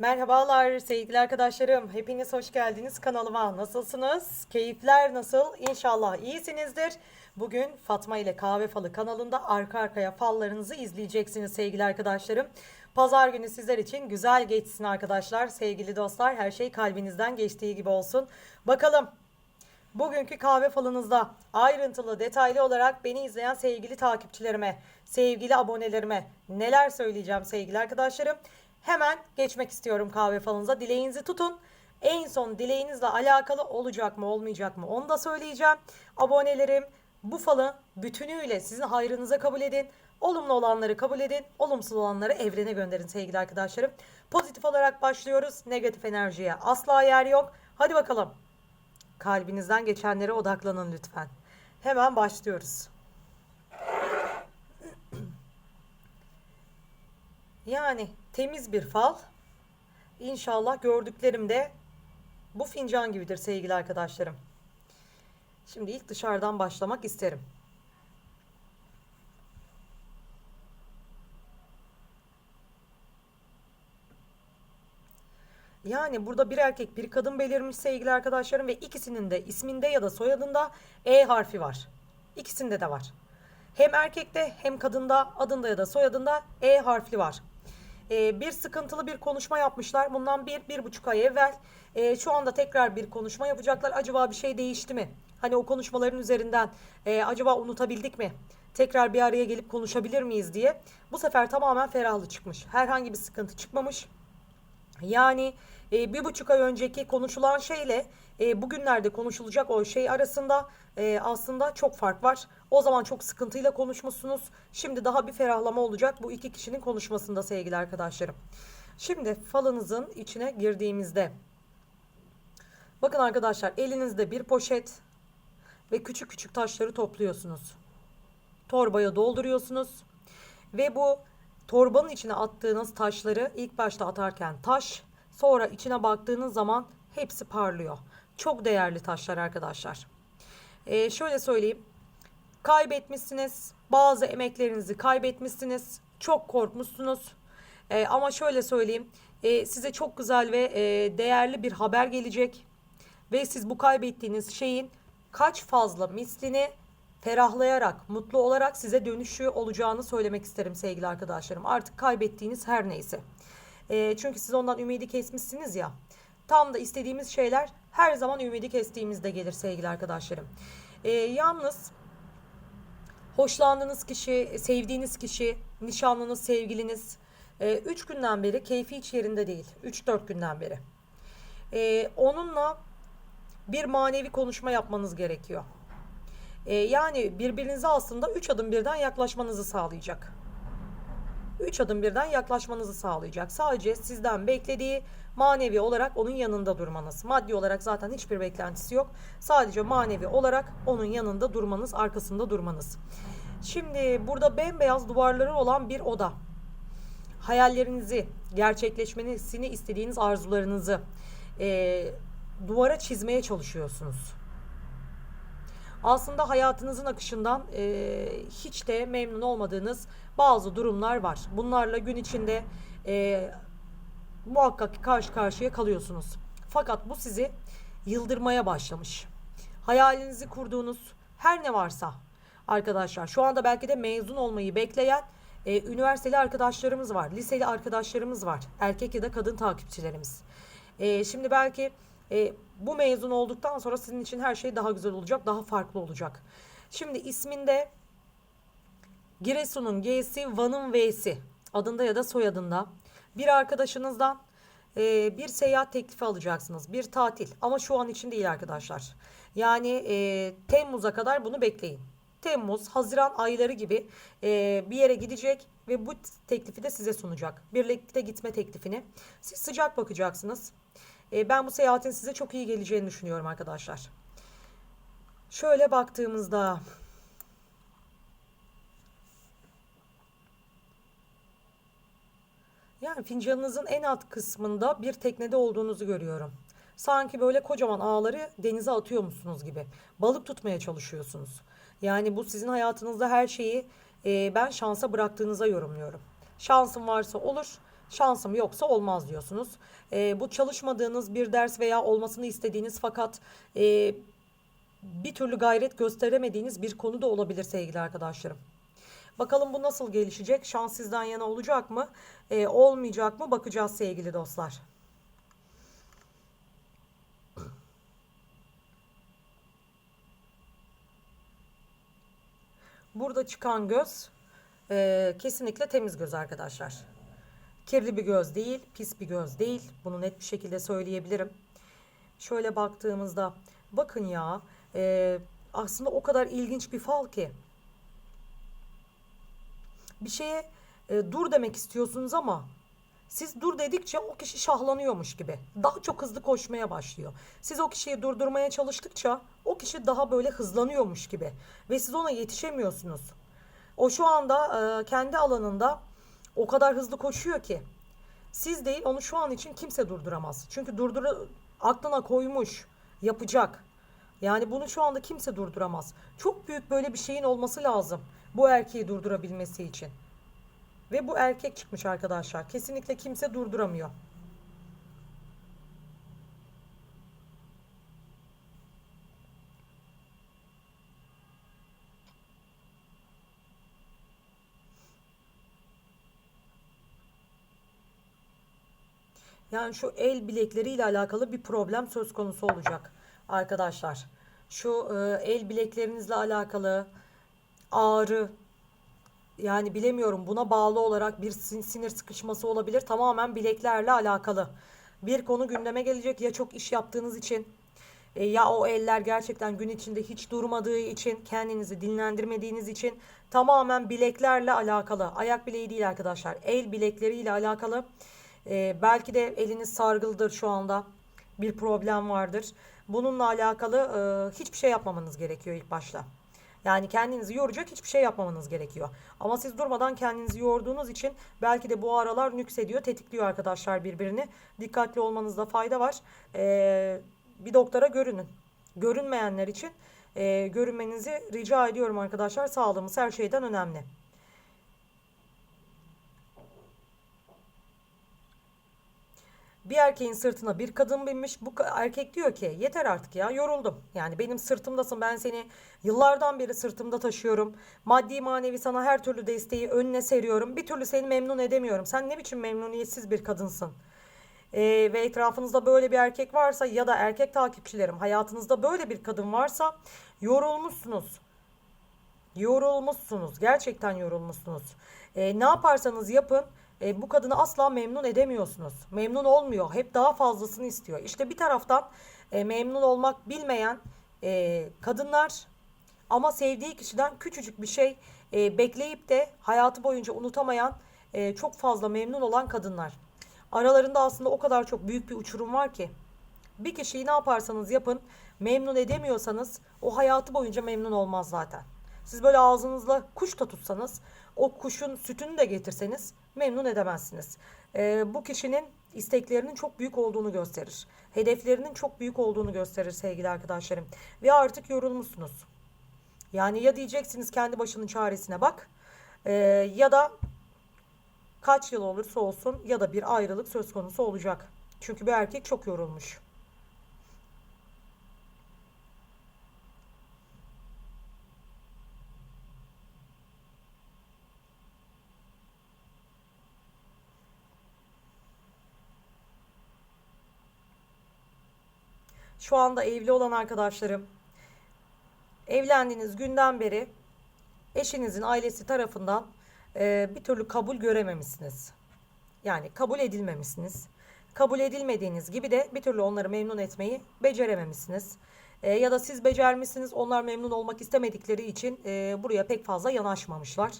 Merhabalar sevgili arkadaşlarım. Hepiniz hoş geldiniz kanalıma. Nasılsınız? Keyifler nasıl? İnşallah iyisinizdir. Bugün Fatma ile Kahve Falı kanalında arka arkaya fallarınızı izleyeceksiniz sevgili arkadaşlarım. Pazar günü sizler için güzel geçsin arkadaşlar. Sevgili dostlar her şey kalbinizden geçtiği gibi olsun. Bakalım Bugünkü kahve falınızda ayrıntılı, detaylı olarak beni izleyen sevgili takipçilerime, sevgili abonelerime neler söyleyeceğim sevgili arkadaşlarım. Hemen geçmek istiyorum kahve falınıza. Dileğinizi tutun. En son dileğinizle alakalı olacak mı olmayacak mı onu da söyleyeceğim. Abonelerim bu falı bütünüyle sizin hayrınıza kabul edin. Olumlu olanları kabul edin. Olumsuz olanları evrene gönderin sevgili arkadaşlarım. Pozitif olarak başlıyoruz. Negatif enerjiye asla yer yok. Hadi bakalım. Kalbinizden geçenlere odaklanın lütfen. Hemen başlıyoruz. Yani temiz bir fal. İnşallah gördüklerim de bu fincan gibidir sevgili arkadaşlarım. Şimdi ilk dışarıdan başlamak isterim. Yani burada bir erkek bir kadın belirmiş sevgili arkadaşlarım ve ikisinin de isminde ya da soyadında E harfi var. İkisinde de var. Hem erkekte hem kadında adında ya da soyadında E harfli var. Ee, bir sıkıntılı bir konuşma yapmışlar. Bundan bir, bir buçuk ay evvel. Ee, şu anda tekrar bir konuşma yapacaklar. Acaba bir şey değişti mi? Hani o konuşmaların üzerinden e, acaba unutabildik mi? Tekrar bir araya gelip konuşabilir miyiz diye. Bu sefer tamamen ferahlı çıkmış. Herhangi bir sıkıntı çıkmamış. Yani e, bir buçuk ay önceki konuşulan şeyle e, bugünlerde konuşulacak o şey arasında e, aslında çok fark var. O zaman çok sıkıntıyla konuşmuşsunuz. Şimdi daha bir ferahlama olacak bu iki kişinin konuşmasında sevgili arkadaşlarım. Şimdi falınızın içine girdiğimizde bakın arkadaşlar elinizde bir poşet ve küçük küçük taşları topluyorsunuz. Torbaya dolduruyorsunuz ve bu torbanın içine attığınız taşları ilk başta atarken taş, sonra içine baktığınız zaman hepsi parlıyor. Çok değerli taşlar arkadaşlar. Ee, şöyle söyleyeyim. Kaybetmişsiniz. Bazı emeklerinizi kaybetmişsiniz. Çok korkmuşsunuz. Ee, ama şöyle söyleyeyim. Ee, size çok güzel ve e, değerli bir haber gelecek. Ve siz bu kaybettiğiniz şeyin kaç fazla mislini ferahlayarak, mutlu olarak size dönüşü olacağını söylemek isterim sevgili arkadaşlarım. Artık kaybettiğiniz her neyse. E, çünkü siz ondan ümidi kesmişsiniz ya. Tam da istediğimiz şeyler her zaman ümidi kestiğimizde gelir sevgili arkadaşlarım. E, yalnız hoşlandığınız kişi, sevdiğiniz kişi, nişanlınız, sevgiliniz 3 günden beri keyfi hiç yerinde değil. 3-4 günden beri. E, onunla bir manevi konuşma yapmanız gerekiyor. E, yani birbirinize aslında 3 adım birden yaklaşmanızı sağlayacak. 3 adım birden yaklaşmanızı sağlayacak. Sadece sizden beklediği manevi olarak onun yanında durmanız. Maddi olarak zaten hiçbir beklentisi yok. Sadece manevi olarak onun yanında durmanız, arkasında durmanız. Şimdi burada bembeyaz duvarları olan bir oda. Hayallerinizi, gerçekleşmesini istediğiniz arzularınızı e, duvara çizmeye çalışıyorsunuz aslında hayatınızın akışından e, hiç de memnun olmadığınız bazı durumlar var. Bunlarla gün içinde e, muhakkak karşı karşıya kalıyorsunuz. Fakat bu sizi yıldırmaya başlamış. Hayalinizi kurduğunuz her ne varsa arkadaşlar şu anda belki de mezun olmayı bekleyen e, üniversiteli arkadaşlarımız var, liseli arkadaşlarımız var, erkek ya da kadın takipçilerimiz. E, şimdi belki e, bu mezun olduktan sonra sizin için her şey daha güzel olacak, daha farklı olacak. Şimdi isminde Giresun'un G'si, Van'ın V'si adında ya da soyadında bir arkadaşınızdan e, bir seyahat teklifi alacaksınız. Bir tatil ama şu an için değil arkadaşlar. Yani e, Temmuz'a kadar bunu bekleyin. Temmuz, Haziran ayları gibi e, bir yere gidecek ve bu teklifi de size sunacak. Birlikte gitme teklifini. Siz sıcak bakacaksınız. E, ben bu seyahatin size çok iyi geleceğini düşünüyorum arkadaşlar. Şöyle baktığımızda yani fincanınızın en alt kısmında bir teknede olduğunuzu görüyorum. Sanki böyle kocaman ağları denize atıyormuşsunuz gibi. Balık tutmaya çalışıyorsunuz. Yani bu sizin hayatınızda her şeyi e, ben şansa bıraktığınıza yorumluyorum. Şansın varsa olur, Şansım yoksa olmaz diyorsunuz. E, bu çalışmadığınız bir ders veya olmasını istediğiniz fakat e, bir türlü gayret gösteremediğiniz bir konu da olabilir sevgili arkadaşlarım. Bakalım bu nasıl gelişecek? Şans sizden yana olacak mı? E, olmayacak mı? Bakacağız sevgili dostlar. Burada çıkan göz e, kesinlikle temiz göz arkadaşlar. Kirli bir göz değil, pis bir göz değil. Bunu net bir şekilde söyleyebilirim. Şöyle baktığımızda bakın ya e, aslında o kadar ilginç bir fal ki. Bir şeye e, dur demek istiyorsunuz ama siz dur dedikçe o kişi şahlanıyormuş gibi. Daha çok hızlı koşmaya başlıyor. Siz o kişiyi durdurmaya çalıştıkça o kişi daha böyle hızlanıyormuş gibi. Ve siz ona yetişemiyorsunuz. O şu anda e, kendi alanında o kadar hızlı koşuyor ki. Siz değil onu şu an için kimse durduramaz. Çünkü durdur aklına koymuş, yapacak. Yani bunu şu anda kimse durduramaz. Çok büyük böyle bir şeyin olması lazım bu erkeği durdurabilmesi için. Ve bu erkek çıkmış arkadaşlar. Kesinlikle kimse durduramıyor. Yani şu el bilekleriyle alakalı bir problem söz konusu olacak arkadaşlar. Şu e, el bileklerinizle alakalı ağrı yani bilemiyorum buna bağlı olarak bir sin- sinir sıkışması olabilir. Tamamen bileklerle alakalı. Bir konu gündeme gelecek ya çok iş yaptığınız için e, ya o eller gerçekten gün içinde hiç durmadığı için kendinizi dinlendirmediğiniz için tamamen bileklerle alakalı. Ayak bileği değil arkadaşlar. El bilekleriyle alakalı. E, belki de eliniz sargılıdır şu anda. Bir problem vardır. Bununla alakalı e, hiçbir şey yapmamanız gerekiyor ilk başta. Yani kendinizi yoracak hiçbir şey yapmamanız gerekiyor. Ama siz durmadan kendinizi yorduğunuz için belki de bu aralar nüksediyor, tetikliyor arkadaşlar birbirini. Dikkatli olmanızda fayda var. Ee, bir doktora görünün. Görünmeyenler için e, görünmenizi rica ediyorum arkadaşlar. Sağlığımız her şeyden önemli. Bir erkeğin sırtına bir kadın binmiş. Bu erkek diyor ki yeter artık ya yoruldum. Yani benim sırtımdasın ben seni yıllardan beri sırtımda taşıyorum. Maddi manevi sana her türlü desteği önüne seriyorum. Bir türlü seni memnun edemiyorum. Sen ne biçim memnuniyetsiz bir kadınsın. Ee, ve etrafınızda böyle bir erkek varsa ya da erkek takipçilerim hayatınızda böyle bir kadın varsa yorulmuşsunuz. Yorulmuşsunuz. Gerçekten yorulmuşsunuz. Ee, ne yaparsanız yapın e, bu kadını asla memnun edemiyorsunuz. Memnun olmuyor. Hep daha fazlasını istiyor. İşte bir taraftan e, memnun olmak bilmeyen e, kadınlar ama sevdiği kişiden küçücük bir şey e, bekleyip de hayatı boyunca unutamayan e, çok fazla memnun olan kadınlar. Aralarında aslında o kadar çok büyük bir uçurum var ki. Bir kişiyi ne yaparsanız yapın memnun edemiyorsanız o hayatı boyunca memnun olmaz zaten. Siz böyle ağzınızla kuş da tutsanız o kuşun sütünü de getirseniz memnun edemezsiniz. Ee, bu kişinin isteklerinin çok büyük olduğunu gösterir. Hedeflerinin çok büyük olduğunu gösterir sevgili arkadaşlarım. Ve artık yorulmuşsunuz. Yani ya diyeceksiniz kendi başının çaresine bak ee, ya da kaç yıl olursa olsun ya da bir ayrılık söz konusu olacak. Çünkü bir erkek çok yorulmuş. Şu anda evli olan arkadaşlarım, evlendiğiniz günden beri eşinizin ailesi tarafından e, bir türlü kabul görememişsiniz. Yani kabul edilmemişsiniz. Kabul edilmediğiniz gibi de bir türlü onları memnun etmeyi becerememişsiniz. E, ya da siz becermişsiniz, onlar memnun olmak istemedikleri için e, buraya pek fazla yanaşmamışlar.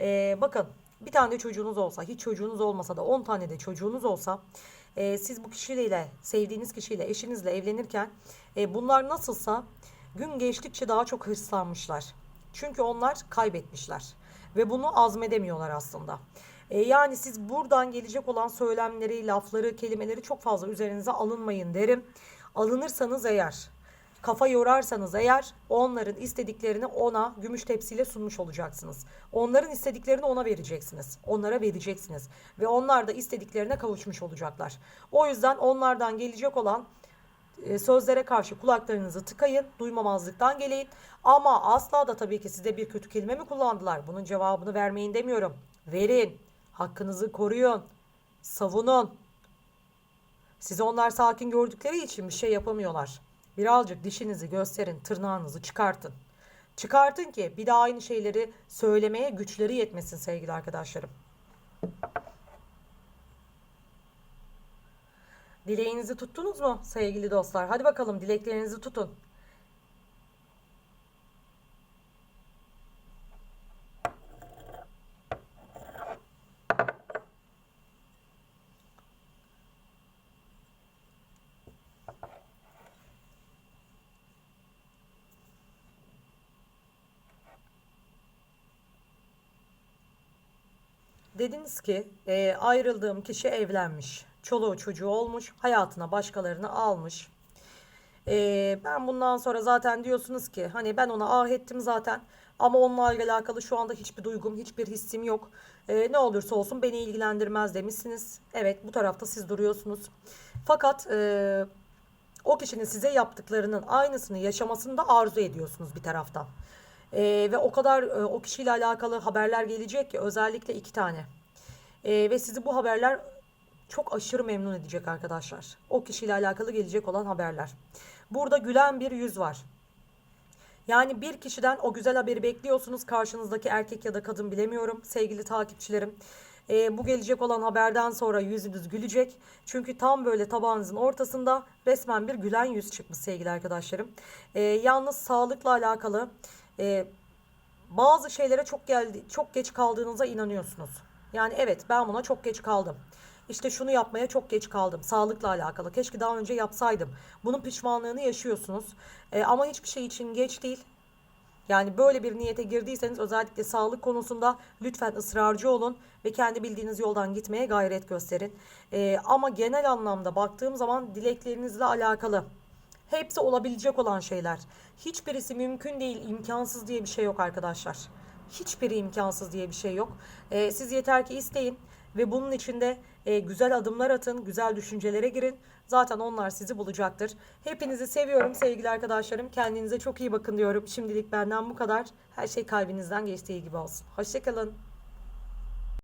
E, bakın bir tane de çocuğunuz olsa, hiç çocuğunuz olmasa da 10 tane de çocuğunuz olsa e, siz bu kişiyle, sevdiğiniz kişiyle, eşinizle evlenirken e, bunlar nasılsa gün geçtikçe daha çok hırslanmışlar. Çünkü onlar kaybetmişler ve bunu azmedemiyorlar aslında. E, yani siz buradan gelecek olan söylemleri, lafları, kelimeleri çok fazla üzerinize alınmayın derim. Alınırsanız eğer kafa yorarsanız eğer onların istediklerini ona gümüş tepsiyle sunmuş olacaksınız. Onların istediklerini ona vereceksiniz. Onlara vereceksiniz. Ve onlar da istediklerine kavuşmuş olacaklar. O yüzden onlardan gelecek olan e, sözlere karşı kulaklarınızı tıkayın, duymamazlıktan geleyin. Ama asla da tabii ki size bir kötü kelime mi kullandılar? Bunun cevabını vermeyin demiyorum. Verin, hakkınızı koruyun, savunun. Sizi onlar sakin gördükleri için bir şey yapamıyorlar. Birazcık dişinizi gösterin, tırnağınızı çıkartın. Çıkartın ki bir daha aynı şeyleri söylemeye güçleri yetmesin sevgili arkadaşlarım. Dileğinizi tuttunuz mu sevgili dostlar? Hadi bakalım dileklerinizi tutun. Dediniz ki e, ayrıldığım kişi evlenmiş. Çoluğu çocuğu olmuş. Hayatına başkalarını almış. E, ben bundan sonra zaten diyorsunuz ki hani ben ona ah ettim zaten. Ama onunla alakalı şu anda hiçbir duygum, hiçbir hissim yok. E, ne olursa olsun beni ilgilendirmez demişsiniz. Evet bu tarafta siz duruyorsunuz. Fakat e, o kişinin size yaptıklarının aynısını yaşamasını da arzu ediyorsunuz bir taraftan. Ee, ve o kadar e, o kişiyle alakalı haberler gelecek ki özellikle iki tane. Ee, ve sizi bu haberler çok aşırı memnun edecek arkadaşlar. O kişiyle alakalı gelecek olan haberler. Burada gülen bir yüz var. Yani bir kişiden o güzel haberi bekliyorsunuz. Karşınızdaki erkek ya da kadın bilemiyorum sevgili takipçilerim. Ee, bu gelecek olan haberden sonra yüzünüz gülecek. Çünkü tam böyle tabağınızın ortasında resmen bir gülen yüz çıkmış sevgili arkadaşlarım. Ee, yalnız sağlıkla alakalı e, bazı şeylere çok geldi, çok geç kaldığınıza inanıyorsunuz. Yani evet ben buna çok geç kaldım. İşte şunu yapmaya çok geç kaldım. Sağlıkla alakalı. Keşke daha önce yapsaydım. Bunun pişmanlığını yaşıyorsunuz. E, ama hiçbir şey için geç değil. Yani böyle bir niyete girdiyseniz özellikle sağlık konusunda lütfen ısrarcı olun ve kendi bildiğiniz yoldan gitmeye gayret gösterin. E, ama genel anlamda baktığım zaman dileklerinizle alakalı hepsi olabilecek olan şeyler. Hiçbirisi mümkün değil, imkansız diye bir şey yok arkadaşlar. Hiçbiri imkansız diye bir şey yok. E, siz yeter ki isteyin ve bunun içinde e, güzel adımlar atın, güzel düşüncelere girin. Zaten onlar sizi bulacaktır. Hepinizi seviyorum sevgili arkadaşlarım. Kendinize çok iyi bakın diyorum. Şimdilik benden bu kadar. Her şey kalbinizden geçtiği gibi olsun. Hoşçakalın.